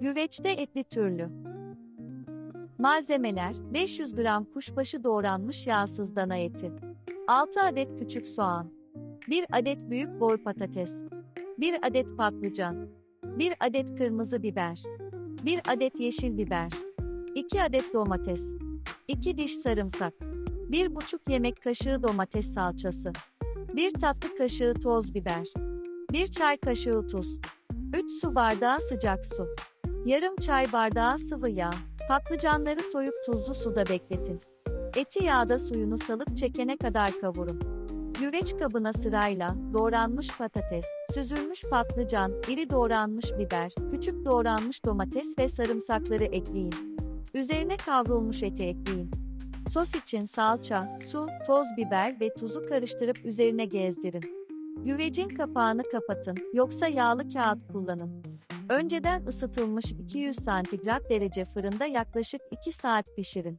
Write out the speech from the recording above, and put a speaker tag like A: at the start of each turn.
A: Güveçte etli türlü. Malzemeler 500 gram kuşbaşı doğranmış yağsız dana eti. 6 adet küçük soğan. 1 adet büyük boy patates. 1 adet patlıcan. 1 adet kırmızı biber. 1 adet yeşil biber. 2 adet domates. 2 diş sarımsak. 1,5 yemek kaşığı domates salçası. 1 tatlı kaşığı toz biber. 1 çay kaşığı tuz. 3 su bardağı sıcak su. Yarım çay bardağı sıvı yağ. Patlıcanları soyup tuzlu suda bekletin. Eti yağda suyunu salıp çekene kadar kavurun. Güveç kabına sırayla doğranmış patates, süzülmüş patlıcan, iri doğranmış biber, küçük doğranmış domates ve sarımsakları ekleyin. Üzerine kavrulmuş eti ekleyin. Sos için salça, su, toz biber ve tuzu karıştırıp üzerine gezdirin. Güvecin kapağını kapatın, yoksa yağlı kağıt kullanın. Önceden ısıtılmış 200 santigrat derece fırında yaklaşık 2 saat pişirin.